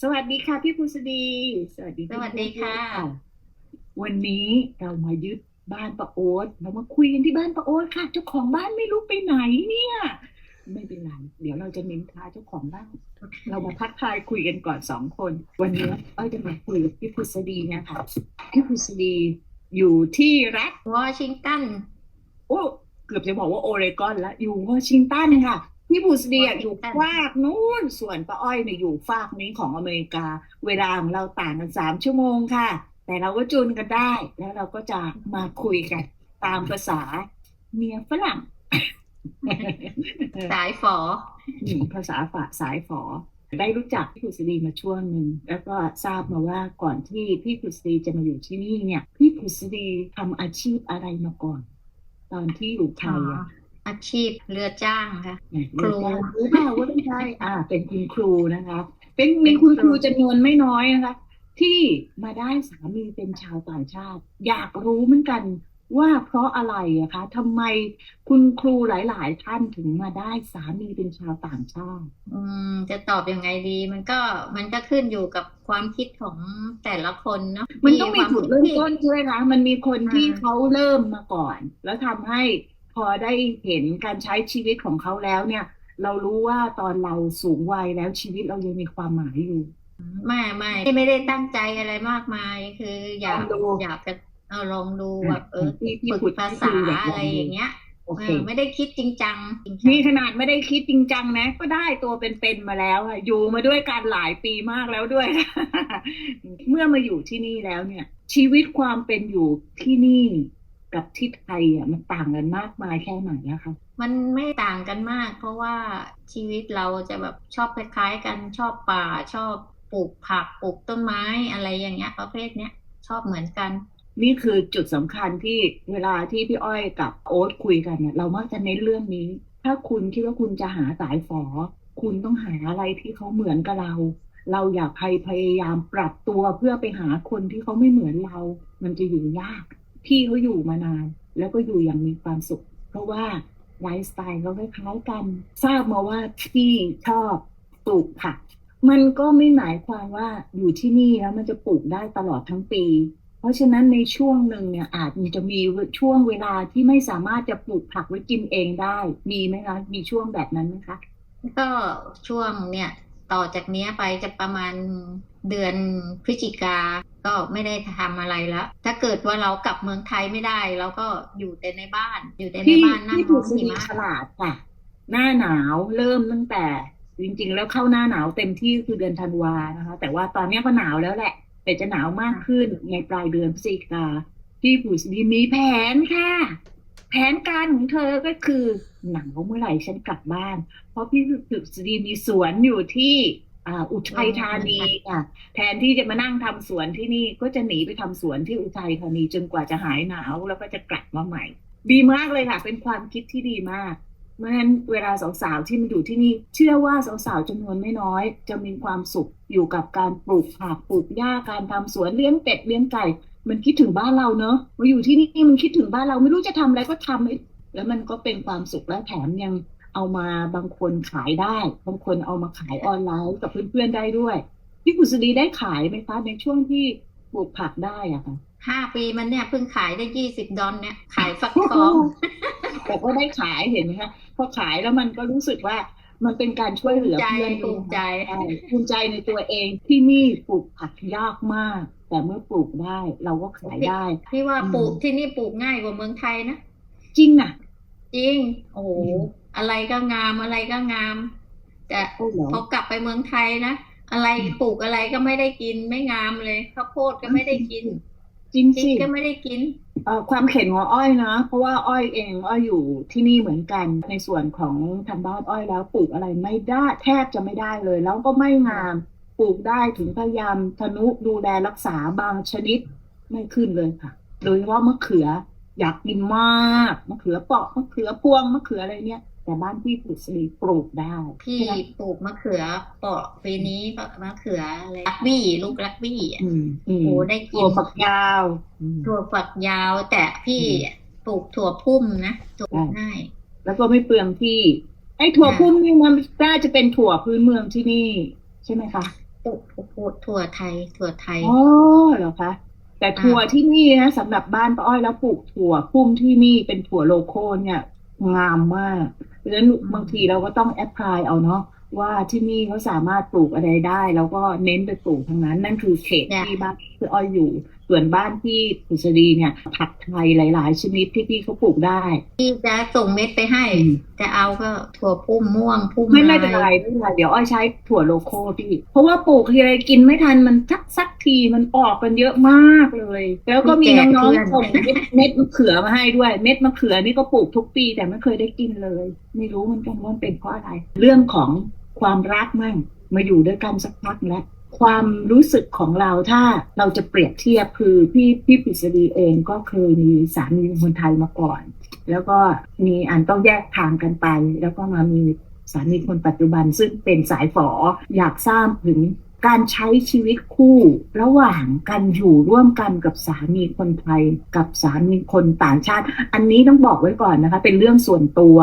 สวัสดีค่ะพี่ภูสดี สวัสดีสวัสดีค่ะ วันนี้เรามายึดบ้านป้าโอ๊ตเรามาคุยกันที่บ้านป้าโอ๊ตค่ะ เจ้าของบ้านไม่รู้ไปไหนเนี่ย ไม่เป็นไรเดี๋ยวเราจะนินทาเจ้าของบ้านเรามาทักทายคุยกันก่อนสองคน วันนี้อ้อยจะมาคุยกับพี่ภูสดีนะคะพี่ภูสดีอยู่ที่รัฐวอชิงตันโอ้เกือบจะบอกว่าโอเรกอนแล้วอยู่วอชิงตันค่ะ พี่บูสเดียอยู่ฝากนู้นส่วนป้าอ้อยเนี่ยอยู่ฝากนี้ของอเมริกา เวลาของเราต่างกันสามชั่วโมงค่ะ แต่เราก็จูนกันได้ แล้วเราก็จะมาคุยกันตามภาษาเมียฝรั่ง สายฝออืมภาษาฝาสายฝอ ได้รู้จักพี่กุศดีมาช่วงหนึ่งแล้วก็ทราบมาว่าก่อนที่พี่กุศดีจะมาอยู่ที่นี่เนี่ย พี่กุศดีทำอาชีพอะไรมาก่อน ตอนที่อยู่ไทย อะอาชีพเรือจ้างค่ะครูรู้เปล่าว่าไม่ใช่อ่า เป็นคุณครูนะคะ เป็นมีคุณครูจำนวนไม่น้อยนะคะ ที่มาได้สามีเป็นชาวต่างชาติ อยากรู้เหมือนกันว่าเพราะอะไรอะคะทำไมคุณครูหลาย ๆ ท่านถึงมาได้สามีเป็นชาวต่างชาติ อืม จะตอบยังไงดี มันก็มันก็ขึ้นอยู่กับความคิดของแต่ละคนเนาะมันต้องมีควาจุดเริ่มคิต้นใช่ไหมคะมันมีคนที่อ่าเขาเริ่มมาก่อน แล้วทำให้ พอได้เห็นการใช้ชีวิตของเขาแล้วเนี่ย เรารู้ว่าตอนเราสูงวัยแล้วชีวิตเรายังมีความหมายอยู่ไม่ไม่ไม่ได้ตั้งใจอะไรมากมาย คืออยากลองดูอยากจะเอาลองดูแบบเออที่ที่ฝึกพูดภาที่ษาคุยอยากลองดูอะไรอย่างเงี้ยโอเอเคอไม่ได้คิดจริงจังจริงจังนี่ขนาดไม่ได้คิดจริงจังนะ ก็ได้ตัวเป็นๆมาแล้วอะอยู่มาด้วยกันหลายปีมากแล้วด้วย เมื่อมาอยู่ที่นี่แล้วเนี่ย ชีวิตความเป็นอยู่ที่นี่ กับที่ไทยอะมันต่างกันมากมายแค่ไหนอะคะมันไม่ต่างกันมาก เพราะว่าชีวิตเราจะแบบชอบคล้ายๆกันชอบป่าชอบปลูกผักปลูกต้นไม้อะไรอย่างเงี้ย ประเภทเนี้ยชอบเหมือนกัน นี่คือจุดสำคัญที่เวลาที่พี่อ้อยกับโอ๊ตคุยกันเนี่ยเรามักจะเน้นเรื่องนี้ ถ้าคุณคิดว่าคุณจะหาสายฝอ คุณต้องหาอะไรที่เขาเหมือนกับเรา เราอย่าพยพยายามปรับตัวเพื่อไปหาคนที่เขาไม่เหมือนเรา มันจะอยู่ยาก พี่เขาอยู่มานาน แล้วก็อยู่อย่างมีความสุข เพราะว่าไลฟ์สไตล์เขาคล้ายๆกัน ทราบมาว่าพี่ชอบปลูกผัก มันก็ไม่หมายความว่าอยู่ที่นี่แล้วมันจะปลูกได้ตลอดทั้งปี เพราะฉะนั้นในช่วงหนึ่งเนี่ยอาจมีจะมีช่วงเวลาที่ไม่สามารถจะปลูกผักไว้กินเองได้ มีไหมคะมีช่วงแบบนั้นไหมคะก็ช่วงเนี่ยต่อจากเนี้ยไปจะประมาณ เดือนพฤศจิกาก็ไม่ได้ทำอะไรแล้วถ้าเกิดว่าเรากลับเมืองไทยไม่ได้ เราก็อยู่แต่ในบ้าน อยู่แต่ในพี่บ้านนั่งพี่มถูองกสหิดีมะฉลาดค่ะ หน้าหนาวเริ่มตั้งแต่ จริง ๆ แล้วเข้าหน้าหนาวเต็มที่คือเดือนธันวานะคะ แต่ว่าตอนเนี้ยก็หนาวแล้วแหละ แต่จะหนาวมากขึ้นในปลายเดือนพฤศจิกาพี่ผู้สดีมีแผนค่ะ แผนการของเธอก็คือหนาวเมื่อไหร่ฉันกลับบ้าน เพราะพี่ผู้สดีมีสวนอยู่ที่ อ่าอุทัยธานีค่ะ แทนที่จะมานั่งทำสวนที่นี่ก็จะหนีไปทำสวนที่อุทัยธานีจนกว่าจะหายหนาวแล้วก็จะกลับมาใหม่ ดีมากเลยค่ะ เป็นความคิดที่ดีมากเพราะฉะนั้นเวลาสาวๆที่มาอยู่ที่นี่ เชื่อว่าสาวๆจำนวนไม่น้อย จะมีความสุขอยู่กับการปลูกผักปลูกหญ้าการทำสวนเลี้ยงเป็ดเลี้ยงไก่ มันคิดถึงบ้านเราเนอะมาอยู่ที่นี่มันคิดถึงบ้านเราไม่รู้จะทำอะไรก็ทำแล้วมันก็เป็นความสุขและแถมยัง เอามาบางคนขายได้ บางคนเอามาขายออนไลน์กับเพื่อนๆได้ด้วย พี่กุศดีได้ขายไหมคะในช่วงที่ปลูกผักได้อะค่ะห้าปีมันเนี่ยเพิ่งขายได้ยี่สิบดอลเนี่ย ขายฟักทองแต่ก็ได้ขายเห็นไหมคะพอขายแล้วมันก็รู้สึกว่ามันเป็นการช่วยเหลือใจเพื่อนภูมิใจใช่ภูมิใจในตัวเองที่นี่ปลูกผักยากมาก แต่เมื่อปลูกได้เราก็ขายได้พี่ว่าอืมปลูกที่นี่ปลูกง่ายกว่าเมืองไทยนะจริงน่ะจริง โอ้โห อืมอะไรก็งามอะไรก็งาม แต่โอ้เหรอพอกลับไปเมืองไทยนะอะไรอืมปลูกอะไรก็ไม่ได้กินไม่งามเลยข้าวโพดก็ไม่ได้กินจริงพริกสิก็ไม่ได้กินเอ่อความเข็นของอ้อยนะเพราะว่าอ้อยเองอ้อยอยู่ที่นี่เหมือนกัน ในส่วนของทางบ้านอ้อยแล้วปลูกอะไรไม่ได้แทบจะไม่ได้เลย แล้วก็ไม่งามปลูกได้ถึงพยายามทนุดูแลรักษาบางชนิดไม่ขึ้นเลยค่ะ โดยเฉพาะมะเขืออยากกินมากมะเขือเปราะมะเขือพวงมะเขืออะไรเนี่ย แต่บ้านพี่ปลูกสลีปลูกได้พี่ใช่ไหมปลูกมะเขือเปราะปีนี้มะเขืออะไรลักบี้ลูกลักบี้อะอืมอืมโอ้ได้กิตัวนฝักยาวอืมถั่วฝักยาว แต่พี่อืมปลูกถั่วพุ่มนะปลูกอ่าง่ายแล้วก็ไม่เปลืองที่ไอ้ถั่วค่ะพุ่มนี่มันน่าจะเป็นถั่วพื้นเมืองที่นี่ ใช่ไหมคะปลูกปลูกถั่วไทย ถั่วไทยอ๋อเหรอคะแต่ถั่วที่นี่นะสำหรับบ้านป้าอ้อยแล้วปลูกถั่วพุ่มที่นี่เป็นถั่วโลโก้เนี่ยงามมาก เพราะฉะนั้นบางทีเราก็ต้องแอพพลายเอาเนาะว่าที่นี่เขาสามารถปลูกอะไรได้ แล้วก็เน้นไปปลูกทั้งนั้น นั่นคือเขตเนี่ยที่บ้านคืออ้อยอยู่ ส่วนบ้านที่ปุษดีเนี่ยผักไทยหลาย ๆ ชนิดที่พี่เขาปลูกได้ที่จะส่งเม็ดไปให้อืมจะเอาก็ถั่วพุ่มม่วงพุ่มไม่ไม่เป็นไรลายไม่เป็นไรเดี๋ยวอ้อยใช้ถั่วโลโก้พี่ เพราะว่าปลูกทีไรกินไม่ทันมันสักสักทีมันออกกันเยอะมากเลย แล้วก็มีน้องๆส่งเม็ดเม็ดมะเขือมาให้ด้วย เม็ดมะเขือนี่ก็ปลูกทุกปีแต่ไม่เคยได้กินเลย ไม่รู้เหมันกันว่ามันเป็นเพราะอะไร เรื่องของความรักมั่งมาอยู่ด้วยกันสักพักแล้ว ความรู้สึกของเราถ้าเราจะเปรียบเทียบคือพี่พี่ปิศดีเองก็เคยมีสามีคนไทยมาก่อน แล้วก็มีอันต้องแยกทางกันไป แล้วก็มามีสามีคนปัจจุบันซึ่งเป็นสายฝออยากทราบถึงการใช้ชีวิตคู่ระหว่างการอยู่ร่วมกันกับสามีคนไทย กับสามีคนต่างชาติ อันนี้ต้องบอกไว้ก่อนนะคะ เป็นเรื่องส่วนตัว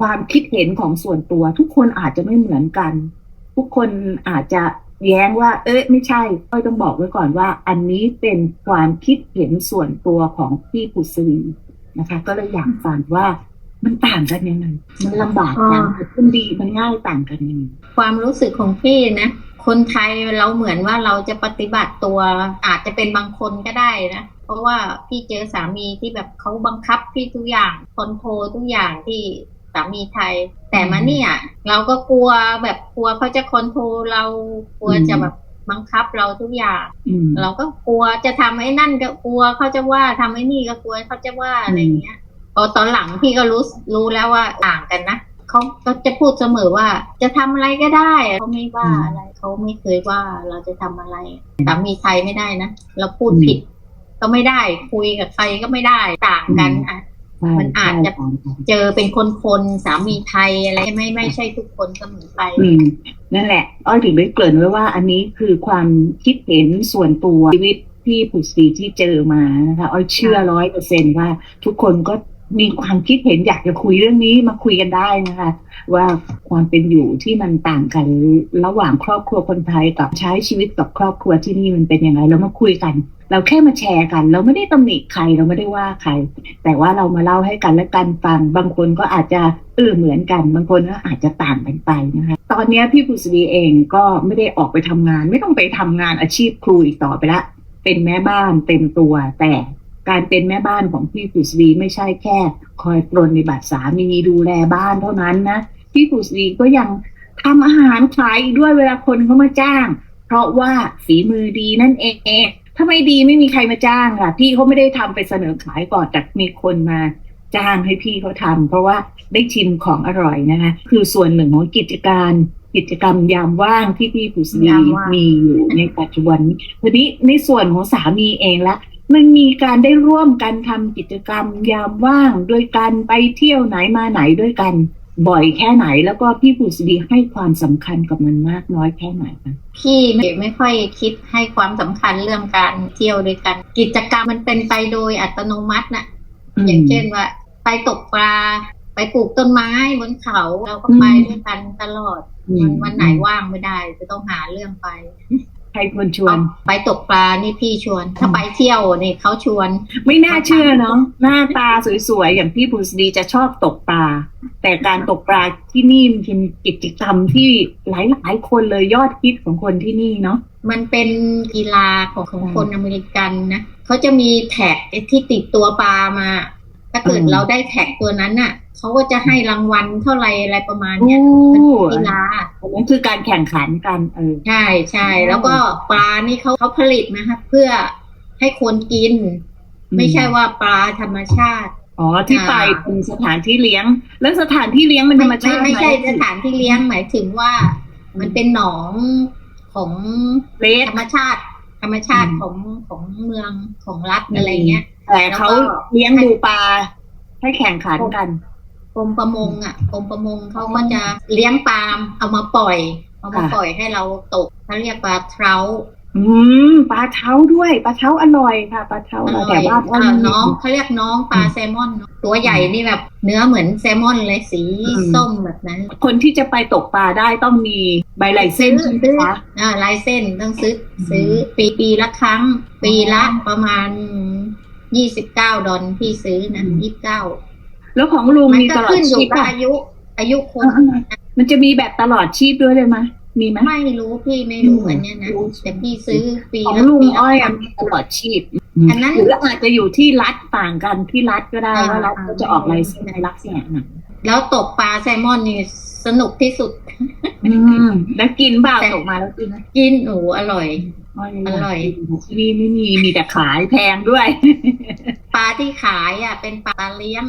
ความคิดเห็นของส่วนตัว ทุกคนอาจจะไม่เหมือนกัน ทุกคนอาจจะ แย้งว่า เอ้ยไม่ใช่ก็ต้องบอกไว้ก่อนว่า อันนี้เป็นความคิดเห็นส่วนตัวของพี่ปุษรีนะคะ ก็เลยอยากฟังว่ามันต่างกันยังไงมันลำบากยังมันดีมันง่ายต่างกันยังไงความรู้สึกของพี่นะ คนไทยเราเหมือนว่าเราจะปฏิบัติตัวอาจจะเป็นบางคนก็ได้นะเพราะว่าพี่เจอสามีที่แบบเขาบังคับพี่ทุกอย่างคอนโทรลทุกอย่างที่ สามีไทย แต่มาเนี่ยเราก็กลัวแบบกลัวเขาจะคอนโทรลเรากลัวจะแบบบังคับเราทุกอย่างอืมเราก็กลัวจะทำไอ้นั่นก็กลัวเขาจะว่าทำไอ้นี่ก็กลัวเขาจะว่าอะไรอย่างเงี้ยพอตอนหลังพี่ก็รู้รู้แล้วว่าต่างกันนะเขาก็จะพูดเสมอว่า จะทำอะไรก็ได้เขาไม่ว่าอะไรเขาไม่เคยว่าเราจะทำอะไรสามีไทยไม่ได้นะเราพูดผิดก็ไม่ได้ คุยกับใครก็ไม่ได้ต่างกันอะใช่ มันอาจจะใช่ใช่เจอเป็นคนคนๆสามีไทยอะไรไม่ไม่ใช่ทุกคนเสมอไป อืม นั่นแหละ อ้อยถึงได้เกริ่นไว้ว่า อันนี้คือความคิดเห็นส่วนตัวชีวิตที่ผู้สีที่เจอมานะคะอ้อยเชื่อร้อยเปอร์เซนว่าทุกคนก็ มีความคิดเห็นอยากจะคุยเรื่องนี้มาคุยกันได้นะคะ ว่าความเป็นอยู่ที่มันต่างกันระหว่างครอบครัวคนไทยกับใช้ชีวิตกับครอบครัวที่นี่มันเป็นยังไงเรามาคุยกัน เราแค่มาแชร์กัน เราไม่ได้ตำหนิใครเราไม่ได้ว่าใคร แต่ว่าเรามาเล่าให้กันและกันฟัง บางคนก็อาจจะเออเหมือนกัน บางคนก็อาจจะต่างกันไปนะคะตอนนี้พี่ปุษดีเองก็ไม่ได้ออกไปทำงาน ไม่ต้องไปทำงานอาชีพครูอีกต่อไปละเป็นแม่บ้านเต็มตัวแต่ การเป็นแม่บ้านของพี่ปุษดีไม่ใช่แค่ คอยปรนในบัตรสามีดูแลบ้านเท่านั้นนะพี่ปุษดีก็ยังทำอาหารขายอีกด้วยเวลาคนเขามาจ้าง เพราะว่าฝีมือดีนั่นเองถ้าไม่ดีไม่มีใครมาจ้างล่ะ พี่เขาไม่ได้ทำไปเสนอขายก่อนแต่มีคนมาจ้างให้พี่เขาทำเพราะว่าได้ชิมของอร่อยนะคะคือส่วนหนึ่งของกิจการกิจกรรมยามว่างที่พี่ผู้ศรียามว่างมีอยู่ในปัจจุบันนี้ทีนี้ในส่วนของสามีเองละ มันมีการได้ร่วมกันทำกิจกรรม ยามว่างโดยการไปเที่ยวไหนมาไหนด้วยกัน บ่อยแค่ไหน แล้วก็พี่ผู้ศรีให้ความสำคัญกับมันมากน้อยแค่ไหนคะพี่ไม่ไม่ค่อยคิดให้ความสำคัญเรื่องการเที่ยวด้วยกัน กิจกรรมมันเป็นไปโดยอัตโนมัตินะอย่างเช่นว่า ไปตกปลาไปปลูกต้นไม้บนเขาเราก็ไปด้วยกันตลอดอืมวันวันไหนว่างไม่ได้จะต้องหาเรื่องไป ใครคนชวน ไปตกปลานี่พี่ชวน ถ้าไปเที่ยวเนี่ยเขาชวน ไม่น่าเชื่อเนาะหน้าตาสวยๆ อย่างพี่บุษดีจะชอบตกปลา แต่การตกปลาที่นี่มันเป็นกิจกรรมที่หลายๆ คนเลยยอดฮิตของคนที่นี่เนาะมันเป็นกีฬาของของอืมคนอเมริกันนะเขาจะมีแท็กที่ติดตัวปลามา ถ้าเกิดอืมเราได้แท็กตัวนั้นน่ะเขาก็จะให้รางวัลเท่าไหรอะไรประมาณโอ้เนี้ยมันเป็นกีฬาอันนั้นคือการแข่งขันกันเออใช่ใช่อืมแล้วก็ปลานี่เขาเขาผลิตนะคะเพื่อให้คนกินอืมไม่ใช่ว่าปลาธรรมชาติอ๋อที่ไปอ่าเป็นสถานที่เลี้ยง แล้วสถานที่เลี้ยงมันธรรมไม่ชาติไม่ใช่หสถานที่เลี้ยงหมายถึงว่า มันเป็นหนองของเลสธรรมชาติ ธรรมชาติอืมของของเมืองของรัฐอะไรเงี้ย แต่เขาแล้วก็เลี้ยงดูปลาให้แข่งขันกันกรมประมงอะกรมประมงเขาก็จะเลี้ยงปลาเอามาปล่อย เอามาค่ะปล่อยให้เราตกเขาเรียกปลาเทราอืมปลาเท้าด้วยปลาเท้าอร่อยค่ะปลาเท้าอร่อยแต่ว่าอ่าน้องเขาเรียกน้องปลาแซลมอนเนอะตัวใหญ่นี่แบบ เนื้อเหมือนแซลมอนเลยสีส้มแบบนั้น คนที่จะไปตกปลาได้ต้องมีใบไลเซนส์ใช่ไหมคะอ่าลายเส้นต้องซื้ออืมซื้อปีปีละครั้ง ปีละประมาณ ยี่สิบเก้าดอลพี่ซื้อนะยี่สิบเก้าแล้วของลุงมันมีก็ตลอดขึ้นอยู่ชีพกับป่ะอายุ อายุคน มันจะมีแบบตลอดชีพด้วยเลยไหมมีไหมไม่รู้พี่ไม่รู้อืมอันเนี้ยนะรู้แต่พี่ซื้อปีของละลุงปีละอ้อยครั้อะงมีตลอดชีพอันนั้นหรืออาจจะอยู่ที่รัฐต่างกันที่รัฐก็ได้อ่าว่ารัฐก็จะออกไลเซนส์ในลักษณะไหนแล้วตกปลาแซลมอนนี่สนุกที่สุด อืมแล้วกินเปล่าแต่ตกมาแล้วกินไหมกินหนูอร่อย อร่อยที่นี่ไม่มีมีแต่ขายแพงด้วย ปลาที่ขายอะ เป็นปลาเลี้ยง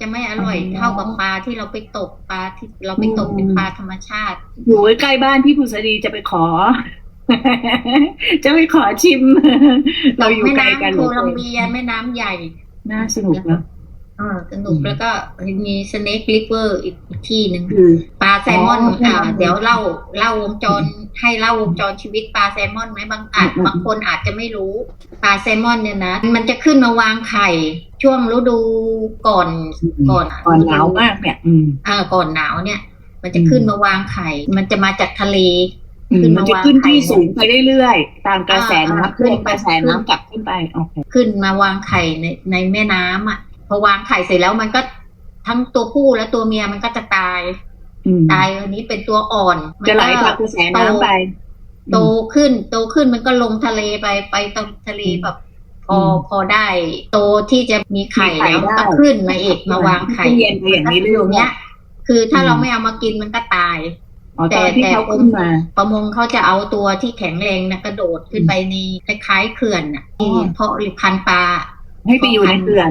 จะไม่อร่อยอ๋อเท่ากับปลาที่เราไปตกปลาที่เราไปตกอืมเป็นปลาธรรมชาติ อยู่ใกล้บ้านพี่ผุษดีจะไปขอ จะไปขอชิม เราอยู่แม่ไกลกันน้ำเหโคลือลัมเกินเบียแม่น้ำใหญ่ น่าสนุกเนอะ อ่าสนุกอืมแล้วก็มีสเน็กลิเวอร์อีกอีกที่หนึ่งคือปลาแซลมอนอ๋ออ่อ่าเดี๋ยวเล่าเล่าวงจรให้เล่าวงจรชีวิตปลาแซลมอนไหมบางอาจอืมบางคนอาจจะไม่รู้ปลาแซลมอนเนี่ยนะมันจะขึ้นมาวางไข่ ช่วงฤดูก่อนก่อนก่อนหนาวมากเนี่ยอืมอ่าก่อนหนาวเนี่ย มันจะอืมขึ้นมาวางไข่ มันจะมาจากทะเลอืมขึ้นมัมานจะวางขึ้นที่ไข่สูงไปเรื่อยๆ ตามกระแสอ่าน้ำขึ้ขึ้นนกระแสน้ำกลับขึ้นไปโอเคขึ้นมาวางไข่ในในแม่น้ำอะ พอวางไข่เสร็จแล้วมันก็ทั้งตัวผู้และตัวเมียมันก็จะตายอืมตายอันนี้เป็นตัวอ่อนมันจะไหลก็ตามกระแสน้ำไป โตขึ้น โตขึ้นมันก็ลงทะเลไปไปตรงทะเลแบบพออืมพอได้ โตที่จะมีไข่มีไข่แล้วได้ก็ขึ้นมาอีกมาวางไข่เรียนไปอย่างนี้ก็เรื่อยู่อยเนี้ย คือถ้าอืมเราไม่เอามากินมันก็ตายๆอ๋อตอนที่แต่เขาขึ้นมาประมงเขาจะเอาตัวที่แข็งแรงนะกระโดดขึ้นไปในคล้ายๆเขื่อนน่ะอ๋อที่เพาะหรือพันธุ์ปลาให้ไปอยู่ในเขื่อน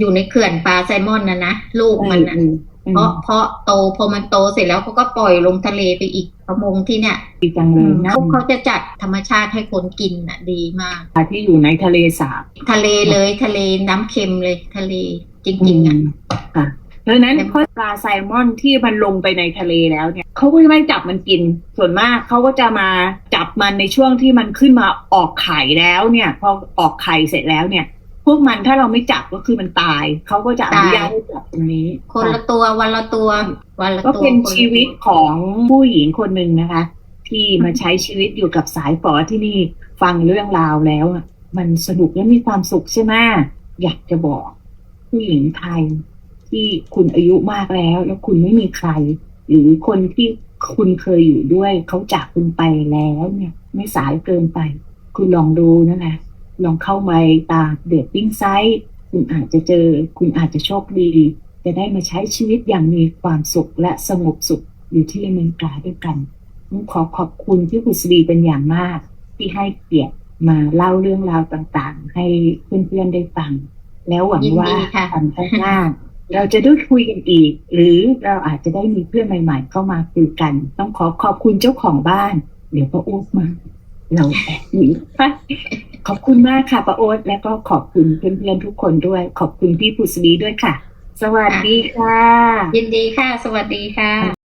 อยู่ในเขื่อนปลาแซลมอนนะนะลูกมันนะอืมอืมเพราะเพราะโตพอมันโตเสร็จแล้วเขาก็ปล่อยลงทะเลไปอีกประมงที่เนี่ยดีจังเลยนะเขาเขาจะจัดธรรมชาติให้คนกินน่ะ ดีมากที่อยู่ในทะเลสาบทะเลเลยทะเลน้ำเค็มเลยทะเลจริงๆอะมค่ะเพราะฉะนั้นเพราะปลาแซลมอนที่มันลงไปในทะเลแล้วเนี่ยเขาก็จะไม่จับมันกิน ส่วนมากเขาก็จะมาจับมันในช่วงที่มันขึ้นมาออกไข่แล้วเนี่ย พอออกไข่เสร็จแล้วเนี่ย พวกมันถ้าเราไม่จับก็คือมันตาย เขาก็จะอนุญาตให้จับตรงนี้ คนละตัววันละตัววันละก็ตัวเป็นคละชีวิตของผู้หญิงคนหนึ่งนะคะ ที่มาใช้ชีวิตอยู่กับสายฝอที่นี่ฟังเรื่องราวแล้วอะมันสนุกและมีความสุขใช่ไหมอยากจะบอก ผู้หญิงไทยที่คุณอายุมากแล้ว แล้วคุณไม่มีใคร หรือคนที่คุณเคยอยู่ด้วย เขาจากคุณไปแล้วเนี่ย ไม่สายเกินไป คุณลองดูนั่นแหละ ลองเข้ามาตามเดทติ้งไซต์คุณอาจจะเจอ คุณอาจจะโชคดี จะได้มาใช้ชีวิตอย่างมีความสุขและสงบสุขอยู่ที่อเมริกาด้วยกันต้องขอขอบคุณที่คุณสรีเป็นอย่างมาก ที่ให้เกียรติมาเล่าเรื่องราวต่างๆ ให้เพื่อนๆได้ฟัง แล้วหวังยินว่าดีค่ะวันข้างหน้าเราจะได้คุยกันอีก หรือเราอาจจะได้มีเพื่อนใหม่ ๆ เข้ามาคุยกัน ต้องขอขอบคุณเจ้าของบ้าน เดี๋ยวป้าโอ๊ตมา เราแอบหนีไปขอบคุณมากค่ะป้าโอ๊ตและก็ขอบคุณเพื่อนๆทุกคนด้วย ขอบคุณพี่ผุษดีด้วยค่ะ สวัสดีค่ะ ยินดีค่ะ สวัสดีค่ะ